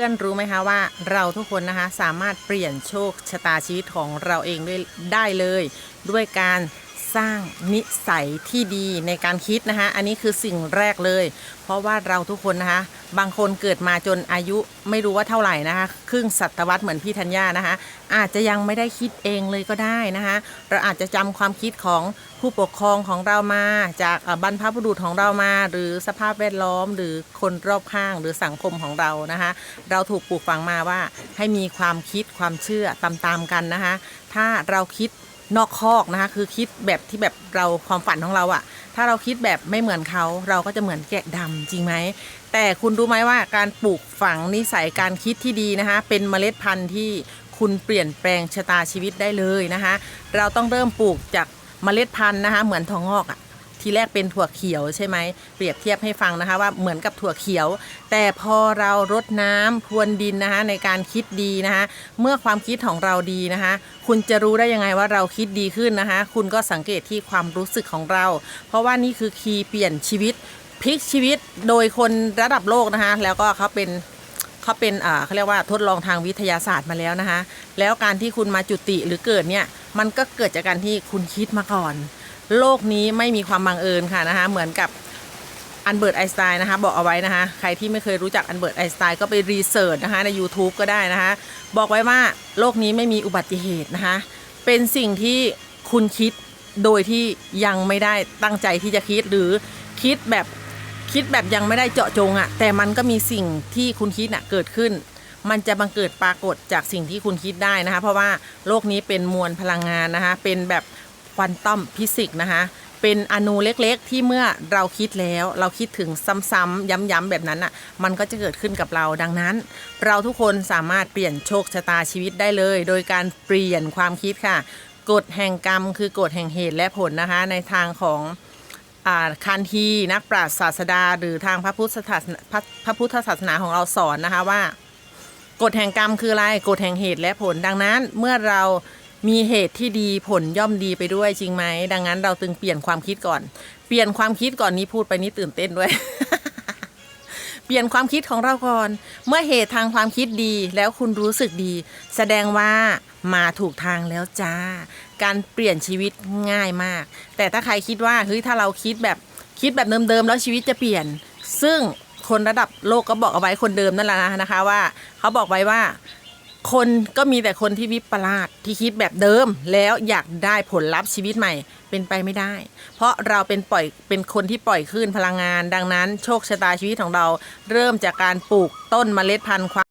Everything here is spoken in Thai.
พื่อนรู้ไหมคะว่าเราทุกคนนะคะสามารถเปลี่ยนโชคชะตาชีวิตของเราเองด้วยได้เลย ด้วยการ สร้างนิสัยที่ดีในการคิดนะคะ อันนี้คือสิ่งแรกเลย เพราะว่าเราทุกคนนะคะ บางคนเกิดมาจนอายุไม่รู้ว่าเท่าไหร่นะคะ ครึ่งศตวรรษเหมือนพี่ธัญญานะคะ อาจจะยังไม่ได้คิดเองเลยก็ได้นะคะ เราอาจจะจำความคิดของผู้ปกครองของเรามา จากบรรพบุรุษของเรามา หรือสภาพแวดล้อม หรือคนรอบข้างหรือสังคมของเรานะคะ เราถูกปลูกฝังมาว่าให้มีความคิดความเชื่อตามๆกันนะคะ ถ้าเราคิด นอกคอกนะคะคือคิดแบบที่แบบเราความฝันของเราอะถ้าเราคิดแบบไม่เหมือนเขาเราก็จะเหมือนแกะดำจริงไหมแต่คุณรู้ไหมว่าการปลูกฝังนิสัยการคิดที่ดีนะคะ เป็นเมล็ดพันธุ์ที่คุณเปลี่ยนแปลงชะตาชีวิตได้เลยนะคะ เราต้องเริ่มปลูกจากเมล็ดพันธุ์นะคะ เหมือนทองงอกอะ ทีแรกเป็นถั่วเขียวใช่ไหมเปรียบเทียบให้ฟังนะคะว่าเหมือนกับถั่วเขียว แต่พอเรารดน้ำพรวนดินนะคะในการคิดดีนะคะเมื่อความคิดของเราดีนะคะ คุณจะรู้ได้ยังไงว่าเราคิดดีขึ้นนะคะ คุณก็สังเกตที่ความรู้สึกของเรา เพราะว่านี่คือคีย์เปลี่ยนชีวิตพลิกชีวิตโดยคนระดับโลกนะคะ แล้วก็เขาเป็นเขาเป็นเขาเรียกว่าทดลองทางวิทยาศาสตร์มาแล้วนะคะ แล้วการที่คุณมาจุติหรือเกิดเนี่ย มันก็เกิดจากการที่คุณคิดมาก่อน โลกนี้ไม่มีความบังเอิญค่ะนะคะ เหมือนกับอันเบิร์ตไอสไตน์นะคะ บอกเอาไว้นะคะ ใครที่ไม่เคยรู้จักอันเบิร์ตไอสไตน์ก็ไปรีเสิร์ชนะคะใน YouTube ก็ได้นะคะ บอกไว้ว่าโลกนี้ไม่มีอุบัติเหตุนะคะ เป็นสิ่งที่คุณคิดโดยที่ยังไม่ได้ตั้งใจที่จะคิดหรือคิดแบบคิดแบบยังไม่ได้เจาะจงอะ่ะ แต่มันก็มีสิ่งที่คุณคิดน่ะเกิดขึ้น มันจะบังเกิดปรากฏจากสิ่งที่คุณคิดได้นะคะ เพราะว่าโลกนี้เป็นมวลพลังงานนะคะ เป็นแบบ ควอนตัมฟิสิกส์นะคะ เป็นอนูเล็กๆ ที่เมื่อเราคิดแล้ว เราคิดถึงซ้ำๆย้ำๆแบบนั้นอะ มันก็จะเกิดขึ้นกับเราดังนั้น เราทุกคนสามารถเปลี่ยนโชคชะตาชีวิตได้เลย โดยการเปลี่ยนความคิดค่ะกฎแห่งกรรมคือกฎแห่งเหตุและผลนะคะ ในทางของอคันทีนักปราชญ์ศาสดา หรือทางพระพุทธศาสนาพระพุทธศาสนาของเราสอนนะคะว่ากฎแห่งกรรมคืออะไรกฎแห่งเหตุและผลดังนั้น เมื่อเรา มีเหตุที่ดีผลย่อมดีไปด้วยจริงไหม ดังนั้นเราตึงเปลี่ยนความคิดก่อน เปลี่ยนความคิดก่อนนี้พูดไปนี้ตื่นเต้นด้วย เปลี่ยนความคิดของเราก่อน เมื่อเหตุทางความคิดดีแล้วคุณรู้สึกดี แสดงว่ามาถูกทางแล้วจ้า การเปลี่ยนชีวิตง่ายมาก แต่ถ้าใครคิดว่าเฮ้ยถ้าเราคิดแบบคิดแบบเดิมๆแล้วชีวิตจะเปลี่ยน ซึ่งคนระดับโลกก็บอกเอาไว้คนเดิมนั่นแหละนะคะว่า เขาบอกไว้ว่า คนก็มีแต่คนที่วิปลาสที่คิดแบบเดิม แล้วอยากได้ผลลัพธ์ชีวิตใหม่เป็นไปไม่ได้ เพราะเราเป็นปล่อยเป็นคนที่ปล่อยคลื่นพลังงาน ดังนั้นโชคชะตาชีวิตของเราเริ่มจากการปลูกต้นเมล็ดพันธุ์ความ